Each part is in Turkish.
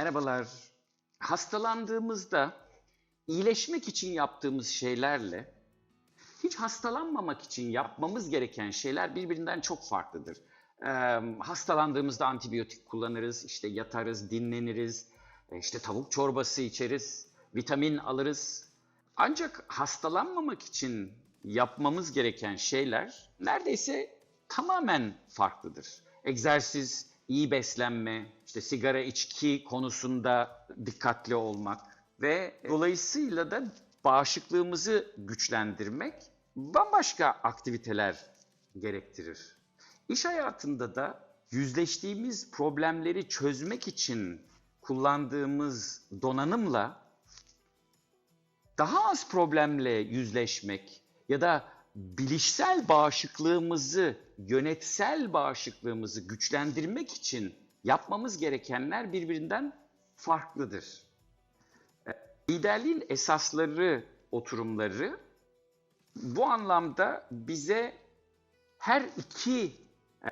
Merhabalar. Hastalandığımızda iyileşmek için yaptığımız şeylerle hiç hastalanmamak için yapmamız gereken şeyler birbirinden çok farklıdır. Ee, hastalandığımızda antibiyotik kullanırız, işte yatarız, dinleniriz, e, işte tavuk çorbası içeriz, vitamin alırız. Ancak hastalanmamak için yapmamız gereken şeyler neredeyse tamamen farklıdır. Egzersiz, iyi beslenme, işte sigara içki konusunda dikkatli olmak ve dolayısıyla da bağışıklığımızı güçlendirmek bambaşka aktiviteler gerektirir. İş hayatında da yüzleştiğimiz problemleri çözmek için kullandığımız donanımla daha az problemle yüzleşmek ya da bilişsel bağışıklığımızı, yönetsel bağışıklığımızı güçlendirmek için yapmamız gerekenler birbirinden farklıdır. E, Liderliğin esasları, oturumları bu anlamda bize her iki e,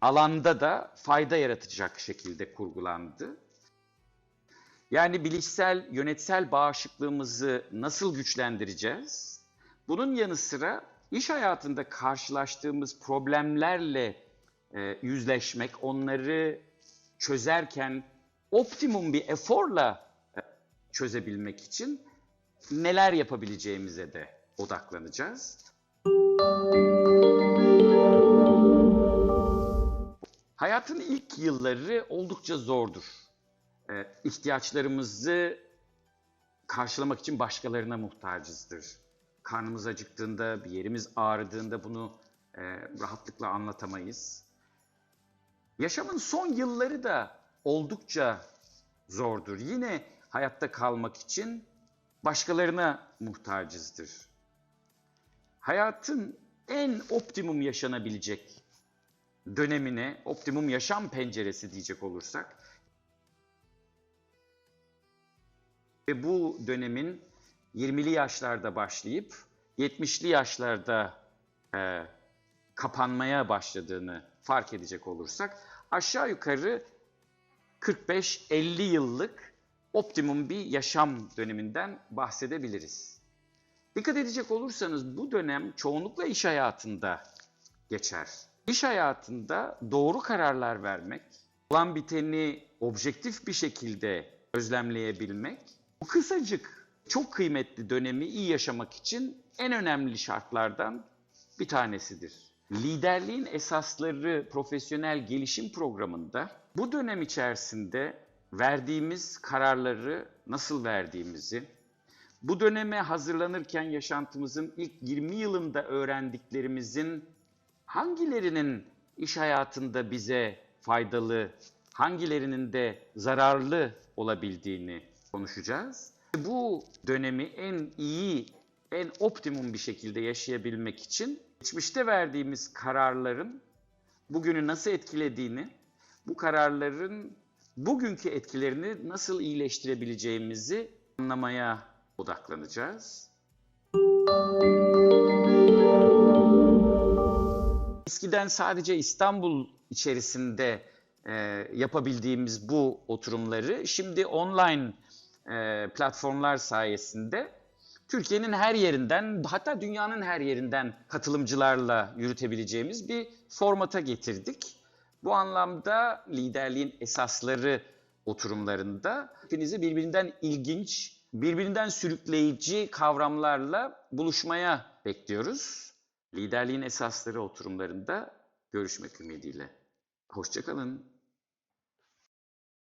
alanda da fayda yaratacak şekilde kurgulandı. Yani bilişsel, yönetsel bağışıklığımızı nasıl güçlendireceğiz? Bunun yanı sıra iş hayatında karşılaştığımız problemlerle e, yüzleşmek, onları çözerken optimum bir eforla e, çözebilmek için neler yapabileceğimize de odaklanacağız. Hayatın ilk yılları oldukça zordur. Ee, ihtiyaçlarımızı karşılamak için başkalarına muhtacızdır. Karnımız acıktığında, bir yerimiz ağrıdığında bunu e, rahatlıkla anlatamayız. Yaşamın son yılları da oldukça zordur. Yine hayatta kalmak için başkalarına muhtacızdır. Hayatın en optimum yaşanabilecek dönemine, optimum yaşam penceresi diyecek olursak ve bu dönemin 20'li yaşlarda başlayıp 70'li yaşlarda e, kapanmaya başladığını fark edecek olursak aşağı yukarı 45-50 yıllık optimum bir yaşam döneminden bahsedebiliriz. Dikkat edecek olursanız bu dönem çoğunlukla iş hayatında geçer. İş hayatında doğru kararlar vermek, olan biteni objektif bir şekilde gözlemleyebilmek, bu kısacık çok kıymetli dönemi iyi yaşamak için en önemli şartlardan bir tanesidir. Liderliğin esasları profesyonel gelişim programında bu dönem içerisinde verdiğimiz kararları nasıl verdiğimizi, bu döneme hazırlanırken yaşantımızın ilk 20 yılında öğrendiklerimizin hangilerinin iş hayatında bize faydalı, hangilerinin de zararlı olabildiğini konuşacağız. Bu dönemi en iyi, en optimum bir şekilde yaşayabilmek için geçmişte verdiğimiz kararların bugünü nasıl etkilediğini, bu kararların bugünkü etkilerini nasıl iyileştirebileceğimizi anlamaya odaklanacağız. Eskiden sadece İstanbul içerisinde e, yapabildiğimiz bu oturumları şimdi online e, platformlar sayesinde Türkiye'nin her yerinden hatta dünyanın her yerinden katılımcılarla yürütebileceğimiz bir formata getirdik. Bu anlamda liderliğin esasları oturumlarında hepinizi birbirinden ilginç, birbirinden sürükleyici kavramlarla buluşmaya bekliyoruz. Liderliğin esasları oturumlarında görüşmek ümidiyle. Hoşçakalın.